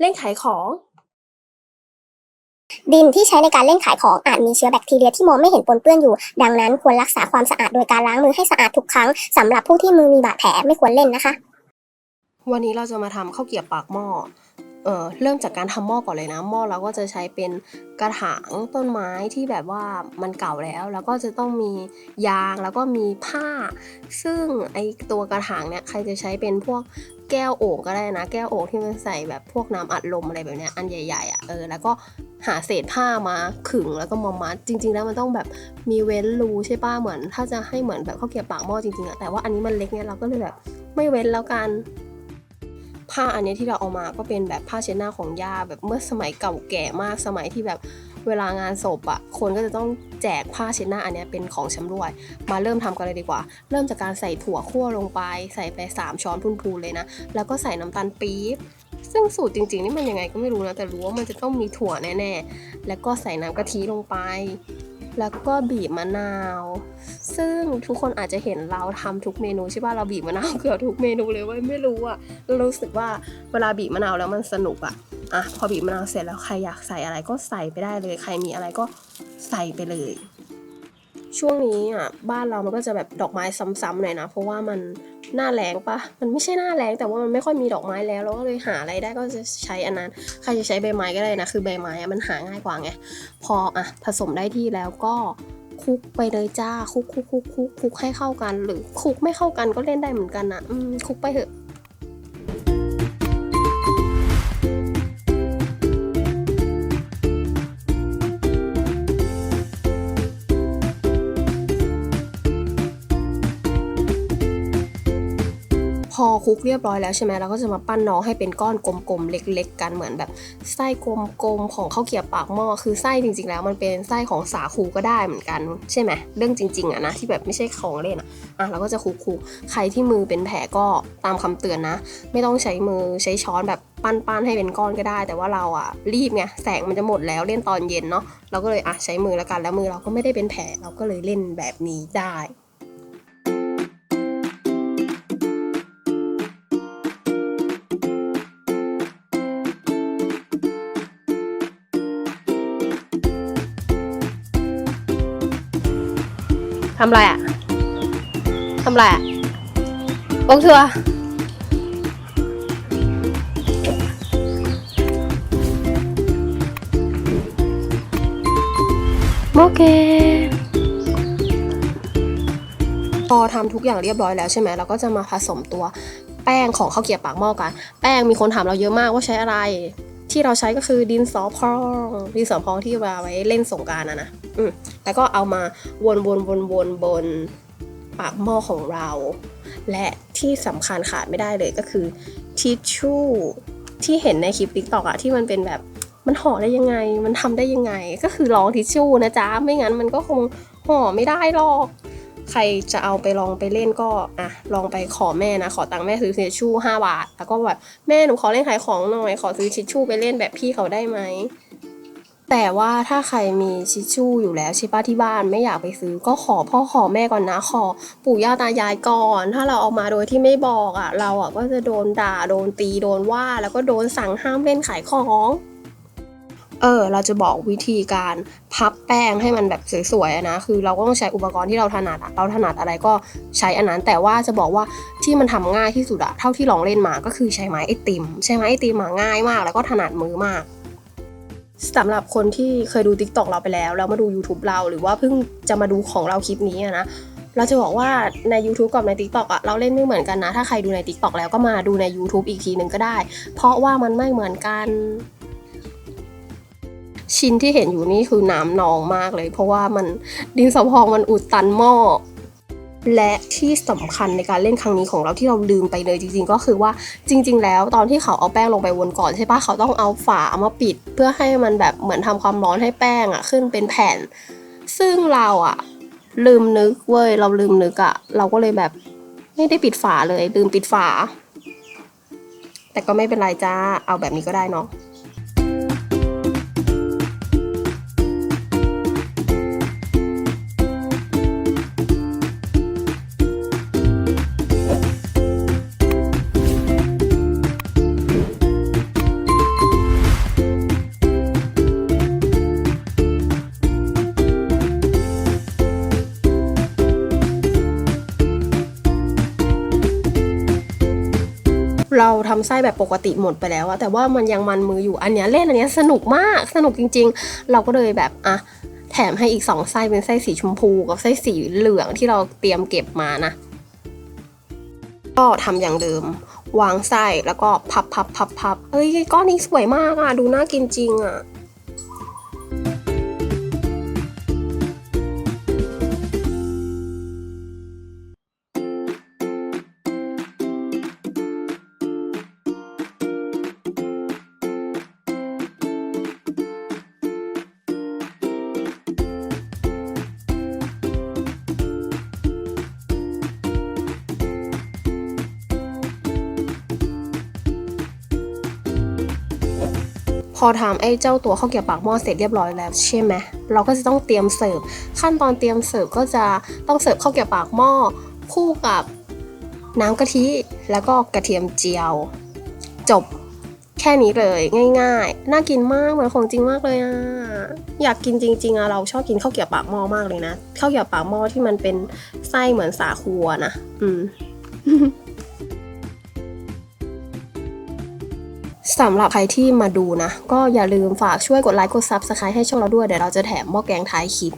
เล่นขายของ ดินที่ใช้ในการเล่นขายของอาจมีเชื้อแบคทีเรียที่มองไม่เห็นปนเปื้อนอยู่ ดังนั้นควรรักษาความสะอาดโดยการล้างมือให้สะอาดทุกครั้งสำหรับผู้ที่มือมีบาดแผลไม่ควรเล่นนะคะ วันนี้เราจะมาทำข้าวเกรี๊ยวปากหม้อ เอ่อเริ่มจากการทำหม้อก่อนเลยนะหม้อเราก็จะใช้เป็นกระถางต้นไม้ที่แบบว่ามันเก่าแล้ว แล้วก็จะต้องมียางแล้วก็มีผ้า ซึ่งไอตัวกระถางเนี่ยใครจะใช้เป็นพวกแก้วโอ่งก็ได้นะ แก้วโอ่งที่มันใส่แบบพวกน้ำอัดลมอะไรแบบเนี้ยอันใหญ่ๆอะเออแล้วก็หาเศษผ้ามาขึงแล้วก็มามัด จริง ๆ แล้วมันต้องแบบมีเว้นรูใช่ป้ะเหมือน ถ้าจะให้เหมือนแบบข้าวเกี๊ยวปากหม้อจริงๆอะแต่ว่าอันนี้มันเล็กเนี่ยเราก็เลยแบบไม่เว้นแล้วกัน ผ้าอันนี้ที่เราเอามาก็เป็นแบบผ้าเช็ดหน้าของย่าแบบเมื่อสมัยเก่าแก่มากสมัยที่แบบเวลางานศพอะ่ะคนก็จะต้องแจกผ้าเช็ดหน้าอันนี้เป็นของชำร่วย มาเริ่มทำกันเลยดีกว่า เริ่มจากการใส่ถั่วคั่วลงไป ใส่ไป 3 ช้อนพูนๆเลยนะ แล้วก็ใส่น้ำตาลปี๊บซึ่งสูตรจริงๆนี่มันยังไงก็ไม่รู้นะ แต่รู้ว่ามันจะต้องมีถั่วแน่ๆ แล้วก็ใส่น้ำกะทิลงไป แล้วก็บีบมะนาว ซึ่งทุกคนอาจจะเห็นเราทำทุกเมนูใช่ป่ะเราบีบมะนาวเกือบทุกเมนูเลยเว้ยไม่รู้อะเรารู้สึกว่าเวลาบีบมะนาวแล้วมันสนุกอะอะพอบีบมะนาวเสร็จแล้วใครอยากใส่อะไรก็ใส่ไปได้เลย ใครมีอะไรก็ใส่ไปเลย ช่วงนี้อะบ้านเรามันก็จะแบบดอกไม้ซ้ำๆหน่อยนะ เพราะว่ามันหน้าแรงปะมันไม่ใช่หน้าแรงแต่ว่ามันไม่ค่อยมีดอกไม้แล้วเราก็เลยหาอะไรได้ก็จะใช้อันนั้นใครจะใช้ใบไม้ก็ได้นะคือใบไม้อะมันหาง่ายกว่าไงพออะผสมได้ที่แล้วก็คลุกไปเลยจ้าคลุกคลุกคลุกคลุกคลุกให้เข้ากัน หรือคลุกไม่เข้ากันก็เล่นได้เหมือนกันนะอืมคลุกไปเถอะ อคลุกเรียบร้อยแล้วใช่ไหมเราก็จะมาปั้นน้องให้เป็นก้อนกลมๆเล็ก ๆ กันเหมือนแบบไส้กลมๆของข้าวเกี๊ยวปากหม้อคือไส้จริง ๆ แล้วมันเป็นไส้ของสาคูก็ได้เหมือนกันใช่ไหมเรื่องจริงๆอะนะที่แบบไม่ใช่ของเล่นอะอะเราก็จะคลุกๆใครที่มือเป็นแผลก็ตามคำเตือนนะ ไม่ต้องใช้มือใช้ช้อนแบบปั้นๆให้เป็นก้อนก็ได้ แต่ว่าเราอะรีบไงแสงมันจะหมดแล้วเล่นตอนเย็นเนาะเราก็เลยอะใช้มือแล้วกันแล้วมือเราก็ไม่ได้เป็นแผลเราก็เลยเล่นแบบนี้ได้ ทำไรอะทำไรอะบงชัวโอเค พอทำทุกอย่างเรียบร้อยแล้วใช่ไหมเราก็จะมาผสมตัวแป้งของข้าวเกรี๊ยวปากหม้อกัน แป้งมีคนถามเราเยอะมากว่าใช้อะไร ที่เราใช้ก็คือดินสอพองดินสอพองที่เอาไว้เล่นสงการนะนะอืมแล้วก็เอามาวนวนวนวนบนปากหม้อของเรา และที่สำคัญขาดไม่ได้เลยก็คือทิชชู่ที่เห็นในคลิปติ๊กตอกอะที่มันเป็นแบบมันห่อได้ยังไง มันทำได้ยังไง ก็คือลองทิชชู่นะจ๊ะ ไม่งั้นมันก็คงห่อไม่ได้หรอก ใครจะเอาไปลองไปเล่นก็อะลองไปขอแม่นะ ขอตังค์แม่ซื้อทิชชู่ห้าบาท แล้วก็แบบแม่หนูขอเล่นขายของหน่อย ขอซื้อทิชชู่ไปเล่นแบบพี่เขาได้ไหมแต่ว่าถ้าใครมีทิชชู่อยู่แล้วใช่ปะที่บ้านไม่อยากไปซื้อก็ขอพ่อขอแม่ก่อนนะขอปู่ย่าตายายก่อน ถ้าเราเอามาโดยที่ไม่บอกอะ เราอะก็จะโดนด่าโดนตีโดนว่าแล้วก็โดนสั่งห้ามเล่นขายของ เออ เราจะบอกวิธีการพับแป้งให้มันแบบสวยๆนะ คือเราก็ต้องใช้อุปกรณ์ที่เราถนัดเราถนัดอะไรก็ใช้อันนั้น แต่ว่าจะบอกว่าที่มันทำง่ายที่สุดอะเท่าที่ลองเล่นมาก็คือใช้ไม้ไอติม ใช้ไม้ไอติมมาง่ายมาก แล้วก็ถนัดมือมากสำหรับคนที่เคยดู t ิ k t o k เราไปแล้ว แล้วมาดู YouTube เราหรือว่าเพิ่งจะมาดูของเราคลิปนี้นะเราจะบอกว่าใน YouTube กับใน TikTok อะเราเล่นไม่เหมือนกันนะ ถ้าใครดูใน TikTok แล้วก็มาดูใน YouTube อีกทีหนึ่งก็ได้ เพราะว่ามันไม่เหมือนกัน ชิ้นที่เห็นอยู่นี่คือน้ำนองมากเลย เพราะว่ามันดินสอพองมันอุดตันหม้อและที่สำคัญในการเล่นครั้งนี้ของเราที่เราลืมไปเลยจริงๆ ก็คือว่าจริง ๆ แล้วตอนที่เขาเอาแป้งลงไปวนก่อนใช่ปะเขาต้องเอาฝาเอามาปิด เพื่อให้มันแบบเหมือนทำความร้อนให้แป้งอะขึ้นเป็นแผ่น ซึ่งเราอะลืมนึกเว้ยเราลืมนึกอะเราก็เลยแบบไม่ได้ปิดฝาเลยลืมปิดฝา แต่ก็ไม่เป็นไรจ้าเอาแบบนี้ก็ได้เนาะ เราทำไส้แบบปกติหมดไปแล้วอะแต่ว่ามันยังมันมืออยู่อันเนี้ยเล่นอันเนี้ยสนุกมากสนุกจริง ๆ เราก็เลยแบบอะแถมให้อีกสองไส้เป็นไส้สีชมพูกับไส้สีเหลืองที่เราเตรียมเก็บมานะ ก็ทำอย่างเดิม วางไส้แล้วก็พับพับพับพับเอ้ยก้อนนี้สวยมากอะดูน่ากินจริงอะ พอทำไอ้เจ้าตัวข้าวเกี๊ยวปากหม้อเสร็จเรียบร้อยแล้วใช่ไหมเราก็จะต้องเตรียมเสิร์ฟขั้นตอนเตรียมเสิร์ฟก็จะต้องเสิร์ฟข้าวเกี๊ยวปากหม้อคู่กับน้ำกะทิแล้วก็กระเทียมเจียว จบแค่นี้เลยง่ายๆ น่ากินมากเหมือนของจริงมากเลยอะอยากกินจริงๆอะเราชอบกินข้าวเกี๊ยวปากหม้อมากเลยนะข้าวเกี๊ยวปากหม้อที่มันเป็นไส้เหมือนสาคูนะอืม สำหรับใครที่มาดูนะ ก็อย่าลืมฝากช่วยกดไลค์กดซับสไครต์ให้ช่องเราด้วย เดี๋ยวเราจะแถมหม้อแกงท้ายคลิป